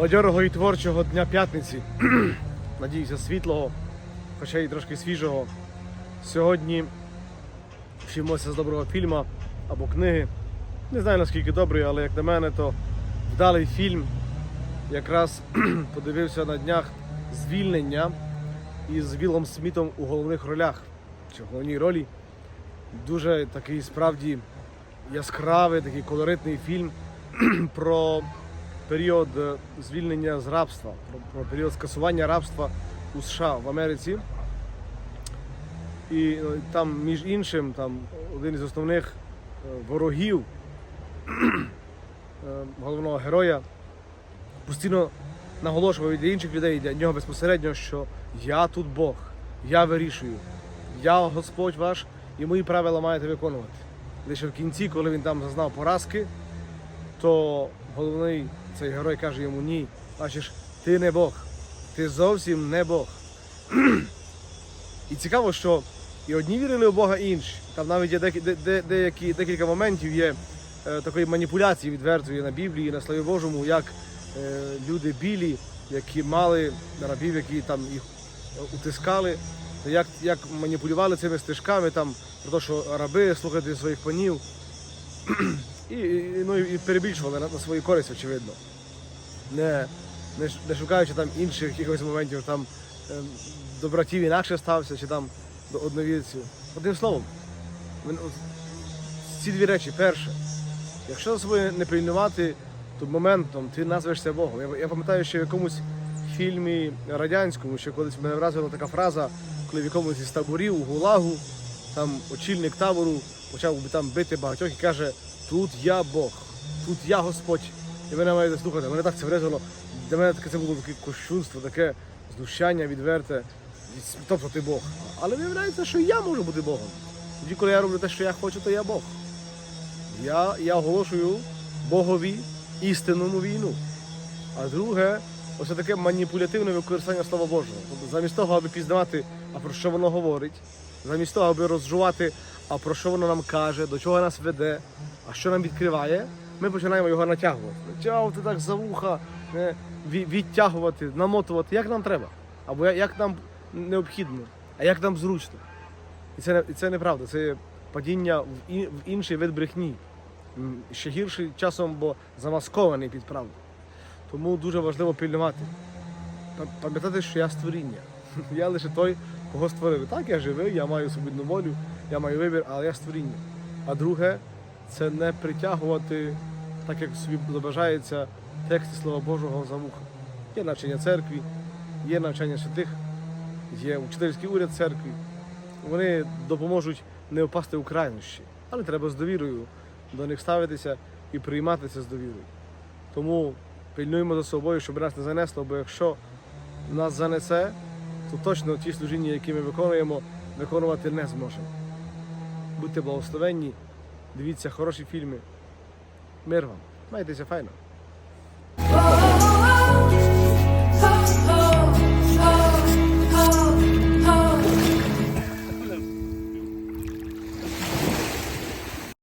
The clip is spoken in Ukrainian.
бадьорого і творчого дня п'ятниці. Надіюся, світлого, хоча й трошки свіжого. Сьогодні вчимося з доброго фільму або книги. Не знаю наскільки добрий, але як на мене, то вдалий фільм. Якраз подивився на днях звільнення із Вілом Смітом у головних ролях. Чи в головній ролі. Дуже такий справді яскравий, такий колоритний фільм про період е, звільнення з рабства, про, період скасування рабства у США в Америці. І е, там, між іншим, там один із основних е, ворогів головного героя постійно наголошував і для інших людей, для нього безпосередньо, що я тут Бог, я вирішую, я Господь ваш, і мої правила маєте виконувати. Лише в кінці, коли він там зазнав поразки, то головний цей герой каже йому ні, бачиш, ти не Бог, ти зовсім не Бог. І цікаво, що і одні вірили у Бога, і інші. Там навіть є деякі, де, де, деякі, декілька моментів є е, такої маніпуляції відвертої на Біблії, на Слові Божому, як е, люди білі, які мали рабів, які там їх е, утискали, як, як маніпулювали цими стежками, там, про те, що раби слухати своїх панів, і, і, ну, і перебільшували на, на свою користь, очевидно. Не, не, не шукаючи там інших якихось моментів, там е, до братів інакше стався, чи там до одновірців. Одним словом, ці дві речі. Перше, якщо за собою не пильнувати, то моментом ти назвешся Богом. Я, я пам'ятаю, що в якомусь фільмі радянському, що колись мене вразила така фраза, коли в якомусь із таборів у Гулагу, там очільник табору почав би там бити багатьох і каже: Тут я Бог, тут я Господь. І мене маєте слухати. Мене так це вразило. Для мене таке це було таке кощунство, таке знущання відверте. Від- Тобто ти Бог. Але виявляється, що я можу бути Богом. Тоді, коли я роблю те, що я хочу, то я Бог. Я, я оголошую Богові істинному війну. А друге, ось таке маніпулятивне використання Слова Божого. Тобто замість того, аби пізнавати, а про що воно говорить, замість того, аби розжувати, а про що воно нам каже, до чого нас веде, а що нам відкриває, ми починаємо його натягувати. Натягувати так за вуха, е, відтягувати, намотувати, як нам треба. Або як нам необхідно, а як нам зручно. І це, і це неправда, це падіння в, інший вид брехні. Ще гірший часом, бо замаскований під правду. Тому дуже важливо пильнувати. Пам'ятати, що я створіння. Я лише той, кого створили. Так, я живий, я маю свобідну волю, я маю вибір, але я створіння. А друге, це не притягувати, так як собі забажається, тексти Слова Божого за вуха. Є навчання церкві, є навчання святих, є учительський уряд церкви. Вони допоможуть не впасти у крайнощі, але треба з довірою до них ставитися і приймати це з довірою. Тому пильнуємо за собою, щоб нас не занесло, бо якщо нас занесе, то точно ті служіння, які ми виконуємо, виконувати не зможемо. Будьте благословенні, дивіться хороші фільми. Мир вам. Майтеся файно.